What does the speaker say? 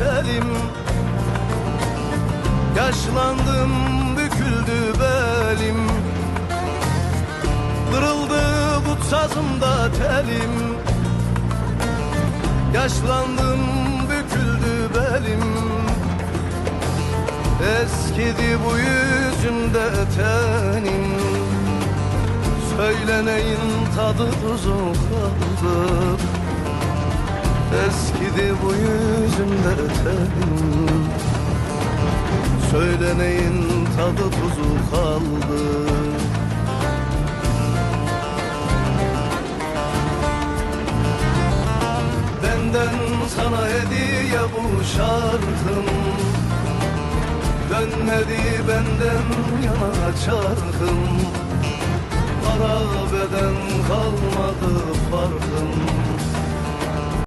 telim Yaşlandım büküldü belim. Kırıldı bu sazımda telim. Yaşlandım büküldü belim. Eskidi bu yüzümde tenim. Söyleneyin tadı tuzu kaldı Eskidi bu yüzümde tenim Söyleneyin tadı tuzu kaldı. Benden sana hediye bu şarkım. Dönmedi benden yana çarkım. Harabeden